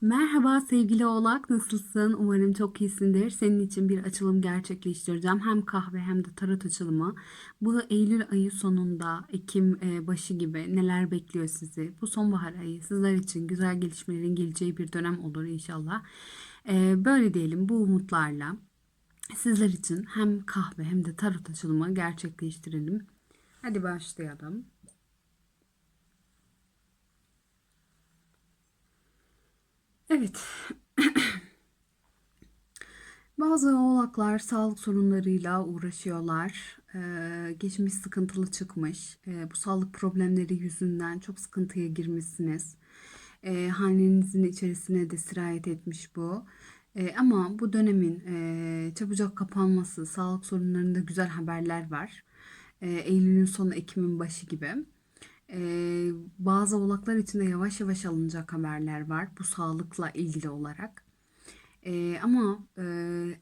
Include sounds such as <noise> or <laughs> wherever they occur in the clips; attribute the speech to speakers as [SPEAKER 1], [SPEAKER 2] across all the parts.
[SPEAKER 1] Merhaba sevgili Oğlak, nasılsın? Umarım çok iyisindir. Senin için bir açılım gerçekleştireceğim. Hem kahve hem de tarot açılımı. Bu Eylül ayı sonunda, Ekim e, başı gibi neler bekliyor sizi? Bu sonbahar ayı sizler için güzel gelişmelerin geleceği bir dönem olur inşallah. E, Böyle diyelim bu umutlarla sizler için hem kahve hem de tarot açılımı gerçekleştirelim. Hadi başlayalım. Evet. <coughs> Bazı oğlaklar sağlık sorunlarıyla uğraşıyorlar. Ee, geçmiş sıkıntılı çıkmış. Ee, bu sağlık problemleri yüzünden çok sıkıntıya girmişsiniz. Ee, hanenizin içerisine de sirayet etmiş bu. Ee, ama bu dönemin e, çabucak kapanması, sağlık sorunlarında güzel haberler var. Ee, Eylül'ün sonu, Ekim'in başı gibi. Ee, bazı oğlaklar için de yavaş yavaş alınacak haberler var bu sağlıkla ilgili olarak. Ee, ama e,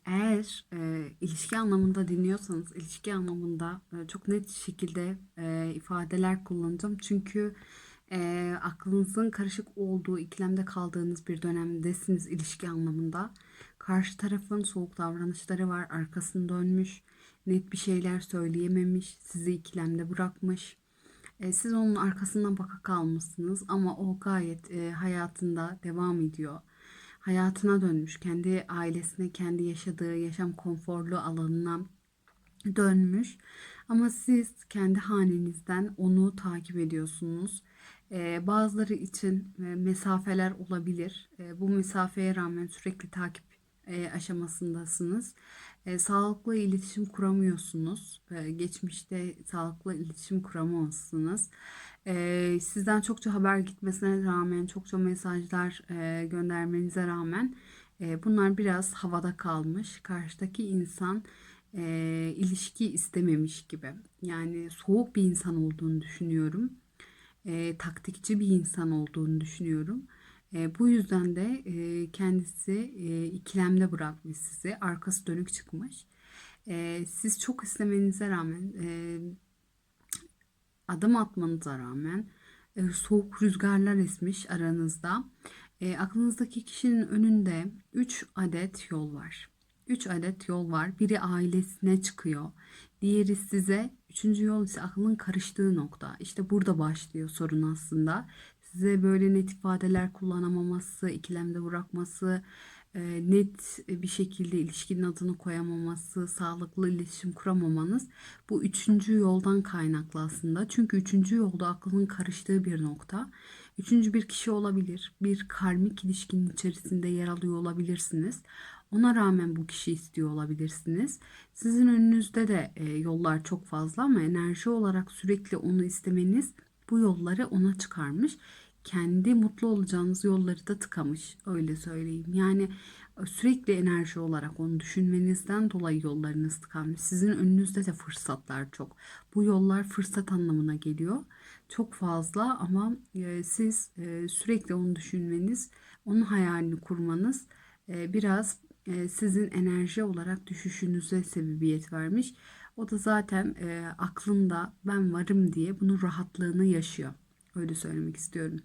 [SPEAKER 1] eğer e, ilişki anlamında dinliyorsanız ilişki anlamında e, çok net şekilde e, ifadeler kullanacağım. Çünkü e, aklınızın karışık olduğu, ikilemde kaldığınız bir dönemdesiniz ilişki anlamında. Karşı tarafın soğuk davranışları var, arkasını dönmüş, net bir şeyler söyleyememiş, sizi ikilemde bırakmış. E, siz onun arkasından baka kalmışsınız ama o gayet e, hayatında devam ediyor. Hayatına dönmüş, kendi ailesine, kendi yaşadığı yaşam konforlu alanına dönmüş. Ama siz kendi hanenizden onu takip ediyorsunuz. E, bazıları için mesafeler olabilir. Bu mesafeye rağmen sürekli takip aşamasındasınız. E, sağlıklı iletişim kuramıyorsunuz. E, geçmişte sağlıklı iletişim kuramamışsınız. E, sizden çokça haber gitmesine rağmen, çokça mesajlar e, göndermenize rağmen e, bunlar biraz havada kalmış. Karşıdaki insan e, ilişki istememiş gibi. Yani soğuk bir insan olduğunu düşünüyorum. E, taktikçi bir insan olduğunu düşünüyorum. E, bu yüzden de e, kendisi e, ikilemde bırakmış sizi. Arkası dönük çıkmış. E, siz çok istemenize rağmen, e, adım atmanıza rağmen e, soğuk rüzgarlar esmiş aranızda. E, aklınızdaki kişinin önünde 3 adet yol var. 3 adet yol var. Biri ailesine çıkıyor. Diğeri size. Üçüncü yol ise aklın karıştığı nokta. İşte burada başlıyor sorun aslında size böyle net ifadeler kullanamaması, ikilemde bırakması, e, net bir şekilde ilişkinin adını koyamaması, sağlıklı iletişim kuramamanız bu üçüncü yoldan kaynaklı aslında. Çünkü üçüncü yolda aklının karıştığı bir nokta. Üçüncü bir kişi olabilir. Bir karmik ilişkinin içerisinde yer alıyor olabilirsiniz. Ona rağmen bu kişi istiyor olabilirsiniz. Sizin önünüzde de e, yollar çok fazla ama enerji olarak sürekli onu istemeniz bu yolları ona çıkarmış. Kendi mutlu olacağınız yolları da tıkamış. Öyle söyleyeyim. Yani e, sürekli enerji olarak onu düşünmenizden dolayı yollarınız tıkanmış. Sizin önünüzde de fırsatlar çok. Bu yollar fırsat anlamına geliyor. Çok fazla ama e, siz e, sürekli onu düşünmeniz, onun hayalini kurmanız biraz sizin enerji olarak düşüşünüze sebebiyet vermiş. O da zaten aklında ben varım diye bunun rahatlığını yaşıyor. Öyle söylemek istiyorum.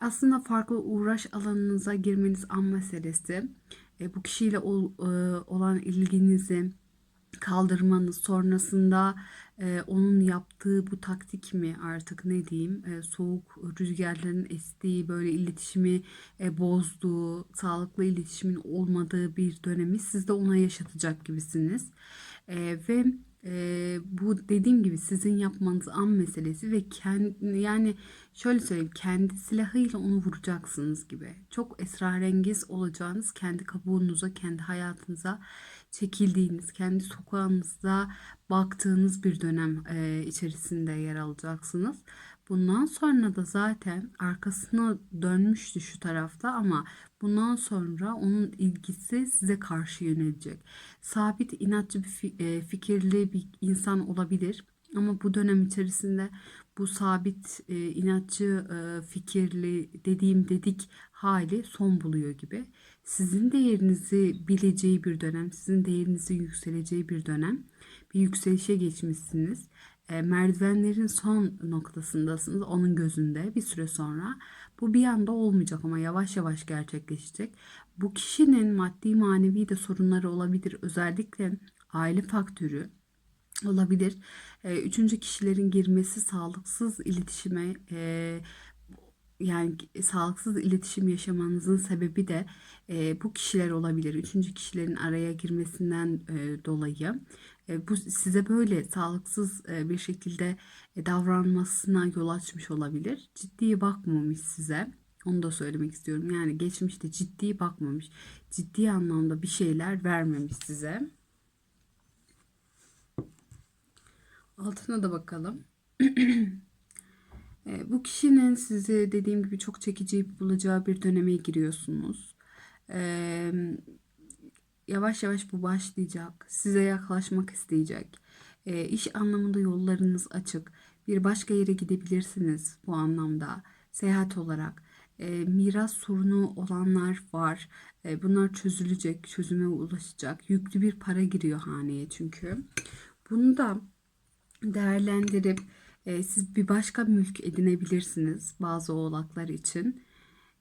[SPEAKER 1] Aslında farklı uğraş alanınıza girmeniz an meselesi. E, bu kişiyle ol, e, olan ilginizi kaldırmanız sonrasında e, onun yaptığı bu taktik mi artık ne diyeyim e, soğuk rüzgarların estiği böyle iletişimi e, bozduğu sağlıklı iletişimin olmadığı bir dönemi siz de ona yaşatacak gibisiniz e, ve e, bu dediğim gibi sizin yapmanız an meselesi ve kendi yani şöyle söyleyeyim kendi silahıyla onu vuracaksınız gibi. Çok esrarengiz olacağınız kendi kabuğunuza, kendi hayatınıza çekildiğiniz, kendi sokağınızda baktığınız bir dönem e, içerisinde yer alacaksınız. Bundan sonra da zaten arkasına dönmüştü şu tarafta ama bundan sonra onun ilgisi size karşı yönelecek. Sabit inatçı bir e, fikirli bir insan olabilir ama bu dönem içerisinde bu sabit e, inatçı e, fikirli dediğim dedik hali son buluyor gibi. Sizin değerinizi bileceği bir dönem, sizin değerinizin yükseleceği bir dönem. Bir yükselişe geçmişsiniz. E, merdivenlerin son noktasındasınız onun gözünde bir süre sonra. Bu bir anda olmayacak ama yavaş yavaş gerçekleşecek. Bu kişinin maddi manevi de sorunları olabilir. Özellikle aile faktörü olabilir. E, üçüncü kişilerin girmesi sağlıksız iletişime e, yani sağlıksız iletişim yaşamanızın sebebi de e, bu kişiler olabilir. Üçüncü kişilerin araya girmesinden e, dolayı bu size böyle sağlıksız bir şekilde davranmasına yol açmış olabilir. Ciddi bakmamış size. Onu da söylemek istiyorum. Yani geçmişte ciddi bakmamış. Ciddi anlamda bir şeyler vermemiş size. Altına da bakalım. <clears throat> Bu kişinin sizi dediğim gibi çok çekici bulacağı bir döneme giriyorsunuz. E, yavaş yavaş bu başlayacak. Size yaklaşmak isteyecek. E, iş anlamında yollarınız açık. Bir başka yere gidebilirsiniz bu anlamda. Seyahat olarak. miras sorunu olanlar var. bunlar çözülecek, çözüme ulaşacak. Yüklü bir para giriyor haneye çünkü. Bunu da değerlendirip e, siz bir başka mülk edinebilirsiniz bazı oğlaklar için.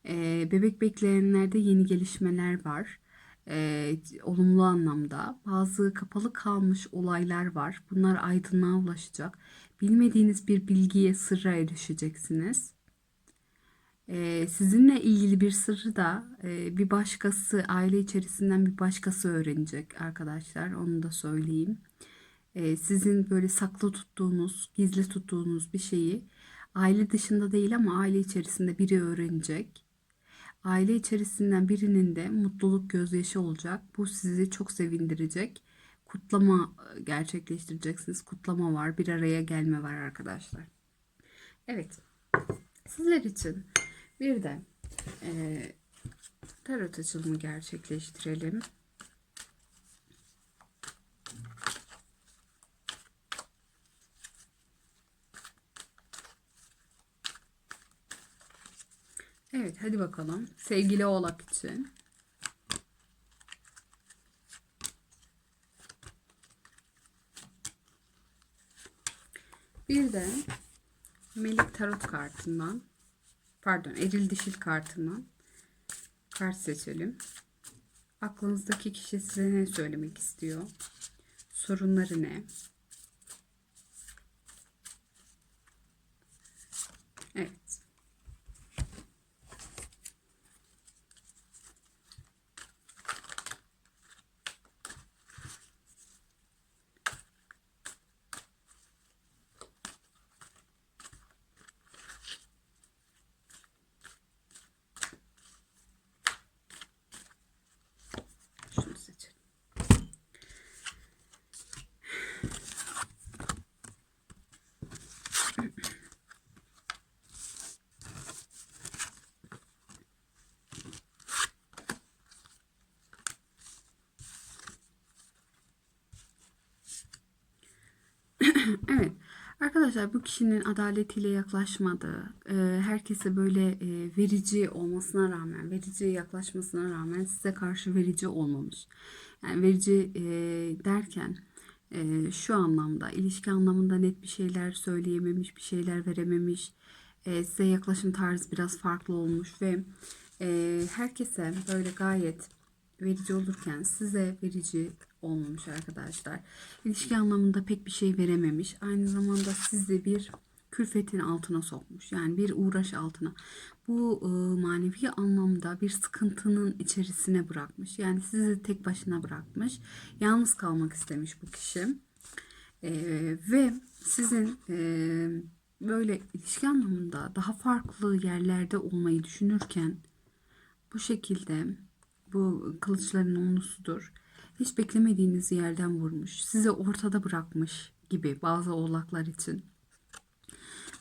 [SPEAKER 1] E, bebek bekleyenlerde yeni gelişmeler var. E, olumlu anlamda. Bazı kapalı kalmış olaylar var. Bunlar aydınlığa ulaşacak. Bilmediğiniz bir bilgiye, sırra erişeceksiniz. E, sizinle ilgili bir sırrı da e, bir başkası, aile içerisinden bir başkası öğrenecek arkadaşlar. Onu da söyleyeyim e, sizin böyle saklı tuttuğunuz, gizli tuttuğunuz bir şeyi aile dışında değil ama aile içerisinde biri öğrenecek. Aile içerisinden birinin de mutluluk gözyaşı olacak. Bu sizi çok sevindirecek. Kutlama gerçekleştireceksiniz. Kutlama var, bir araya gelme var arkadaşlar. Evet. Sizler için bir de e, tarot açılımı gerçekleştirelim. Evet hadi bakalım. Sevgili oğlak için. Bir de Melek Tarot kartından pardon Eril Dişil kartından kart seçelim. Aklınızdaki kişi size ne söylemek istiyor? Sorunları ne? Evet. Şunu seçelim. <laughs> evet. Arkadaşlar bu kişinin adaletiyle yaklaşmadığı, e, herkese böyle e, verici olmasına rağmen, verici yaklaşmasına rağmen size karşı verici olmamış. Yani verici e, derken şu anlamda, ilişki anlamında net bir şeyler söyleyememiş, bir şeyler verememiş. Size yaklaşım tarzı biraz farklı olmuş ve herkese böyle gayet verici olurken size verici olmamış arkadaşlar. İlişki anlamında pek bir şey verememiş. Aynı zamanda sizi bir külfetin altına sokmuş. Yani bir uğraş altına. Bu e, manevi anlamda bir sıkıntının içerisine bırakmış. Yani sizi tek başına bırakmış. Yalnız kalmak istemiş bu kişi. E, ve sizin e, böyle ilişki anlamında daha farklı yerlerde olmayı düşünürken bu şekilde bu kılıçların onlusudur hiç beklemediğiniz yerden vurmuş. Sizi ortada bırakmış gibi bazı oğlaklar için.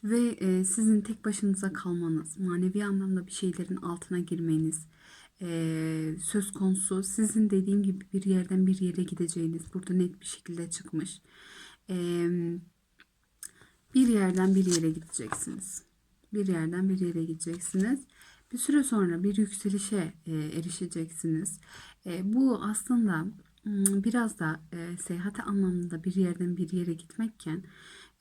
[SPEAKER 1] Ve e, sizin tek başınıza kalmanız, manevi anlamda bir şeylerin altına girmeniz e, söz konusu. Sizin dediğim gibi bir yerden bir yere gideceğiniz burada net bir şekilde çıkmış. E, bir yerden bir yere gideceksiniz. Bir yerden bir yere gideceksiniz. Bir süre sonra bir yükselişe e, erişeceksiniz. E, bu aslında biraz da e, seyahate anlamında bir yerden bir yere gitmekken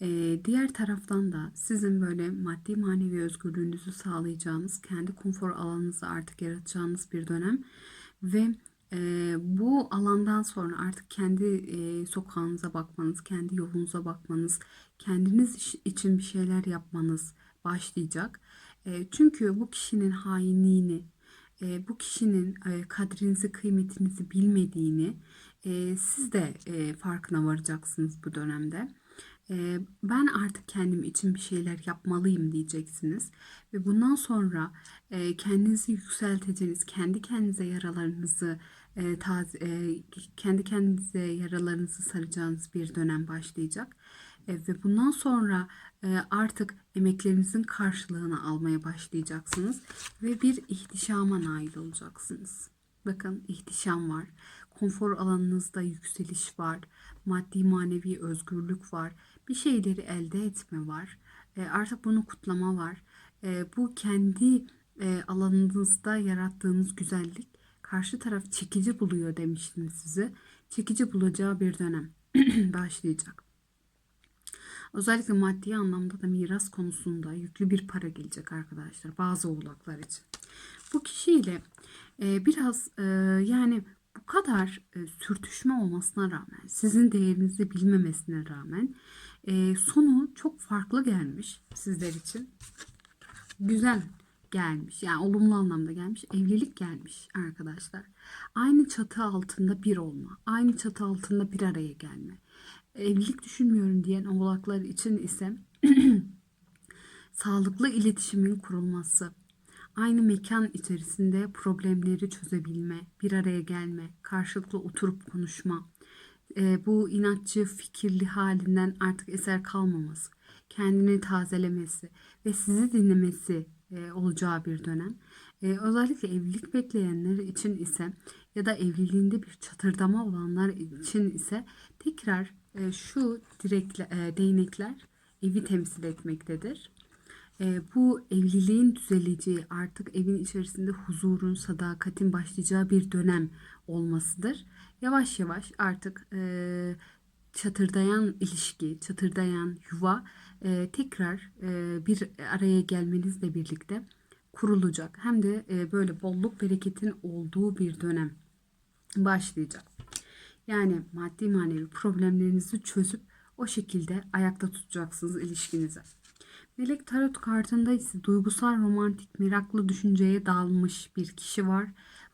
[SPEAKER 1] Ee, diğer taraftan da sizin böyle maddi manevi özgürlüğünüzü sağlayacağınız, kendi konfor alanınızı artık yaratacağınız bir dönem ve e, bu alandan sonra artık kendi e, sokağınıza bakmanız, kendi yolunuza bakmanız, kendiniz için bir şeyler yapmanız başlayacak. E, çünkü bu kişinin hainliğini, e, bu kişinin e, kadrinizi, kıymetinizi bilmediğini e, siz de e, farkına varacaksınız bu dönemde. E, ben artık kendim için bir şeyler yapmalıyım diyeceksiniz ve bundan sonra e, kendinizi yükselteceğiniz, kendi kendinize yaralarınızı e, taze, e, kendi kendinize yaralarınızı saracağınız bir dönem başlayacak. E, ve bundan sonra e, artık emeklerinizin karşılığını almaya başlayacaksınız ve bir ihtişama nail olacaksınız. Bakın ihtişam var. Konfor alanınızda yükseliş var. Maddi manevi özgürlük var. Bir şeyleri elde etme var. E, artık bunu kutlama var. Bu kendi alanınızda yarattığınız güzellik karşı taraf çekici buluyor demiştim size. Çekici bulacağı bir dönem <clears throat> başlayacak. Özellikle maddi anlamda da miras konusunda yüklü bir para gelecek arkadaşlar bazı oğlaklar için. Bu kişiyle e, biraz e, yani bu kadar e, sürtüşme olmasına rağmen sizin değerinizi bilmemesine rağmen e, sonu çok farklı gelmiş sizler için. Güzel gelmiş yani olumlu anlamda gelmiş evlilik gelmiş arkadaşlar. Aynı çatı altında bir olma, aynı çatı altında bir araya gelme. Evlilik düşünmüyorum diyen oğlaklar için ise <clears throat> sağlıklı iletişimin kurulması, aynı mekan içerisinde problemleri çözebilme, bir araya gelme, karşılıklı oturup konuşma, e, bu inatçı fikirli halinden artık eser kalmaması, kendini tazelemesi ve sizi dinlemesi e, olacağı bir dönem. E, özellikle evlilik bekleyenler için ise ya da evliliğinde bir çatırdama olanlar için ise tekrar e, şu direkle, e, değnekler evi temsil etmektedir. E, bu evliliğin düzeleceği artık evin içerisinde huzurun, sadakatin başlayacağı bir dönem olmasıdır. Yavaş yavaş artık e, çatırdayan ilişki, çatırdayan yuva e, tekrar e, bir araya gelmenizle birlikte kurulacak. Hem de e, böyle bolluk bereketin olduğu bir dönem başlayacak. Yani maddi manevi problemlerinizi çözüp o şekilde ayakta tutacaksınız ilişkinizi. Melek Tarot kartında ise duygusal, romantik, meraklı düşünceye dalmış bir kişi var.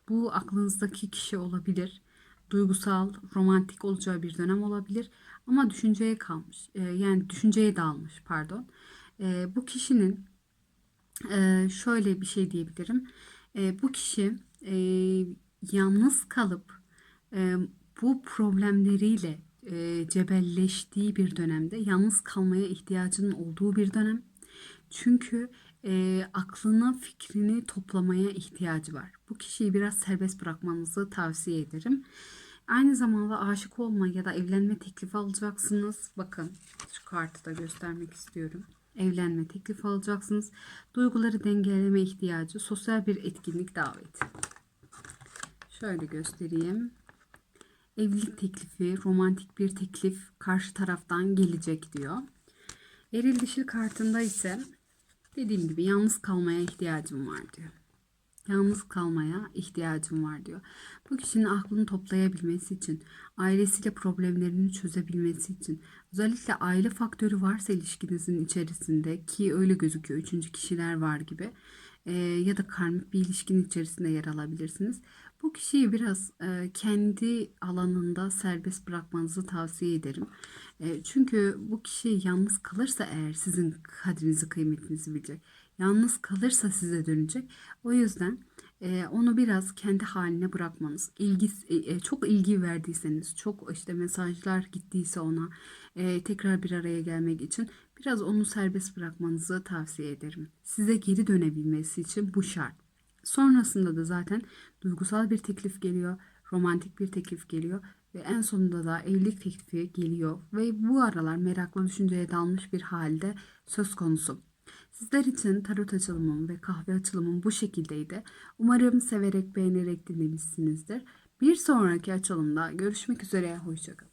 [SPEAKER 1] Bu aklınızdaki kişi olabilir. Duygusal, romantik olacağı bir dönem olabilir. Ama düşünceye kalmış. Ee, yani düşünceye dalmış pardon. Ee, bu kişinin e, şöyle bir şey diyebilirim. Bu kişi e, yalnız kalıp e, bu problemleriyle e, cebelleştiği bir dönemde yalnız kalmaya ihtiyacının olduğu bir dönem. Çünkü e, aklını, fikrini toplamaya ihtiyacı var. Bu kişiyi biraz serbest bırakmanızı tavsiye ederim. Aynı zamanda aşık olma ya da evlenme teklifi alacaksınız. Bakın şu kartı da göstermek istiyorum. Evlenme teklifi alacaksınız. Duyguları dengeleme ihtiyacı, sosyal bir etkinlik daveti. Şöyle göstereyim. Evlilik teklifi, romantik bir teklif karşı taraftan gelecek diyor. Eril dişil kartında ise dediğim gibi yalnız kalmaya ihtiyacım var diyor. Yalnız kalmaya ihtiyacım var diyor. Bu kişinin aklını toplayabilmesi için, ailesiyle problemlerini çözebilmesi için, özellikle aile faktörü varsa ilişkinizin içerisinde ki öyle gözüküyor üçüncü kişiler var gibi e, ya da karmik bir ilişkinin içerisinde yer alabilirsiniz. Bu kişiyi biraz e, kendi alanında serbest bırakmanızı tavsiye ederim. E, çünkü bu kişi yalnız kalırsa eğer sizin kadrinizi kıymetinizi bilecek. Yalnız kalırsa size dönecek. O yüzden e, onu biraz kendi haline bırakmanız. İlgi, e, çok ilgi verdiyseniz, çok işte mesajlar gittiyse ona e, tekrar bir araya gelmek için biraz onu serbest bırakmanızı tavsiye ederim. Size geri dönebilmesi için bu şart. Sonrasında da zaten duygusal bir teklif geliyor, romantik bir teklif geliyor ve en sonunda da evlilik teklifi geliyor ve bu aralar meraklı düşünceye dalmış bir halde söz konusu. Sizler için tarot açılımım ve kahve açılımım bu şekildeydi. Umarım severek beğenerek dinlemişsinizdir. Bir sonraki açılımda görüşmek üzere. Hoşçakalın.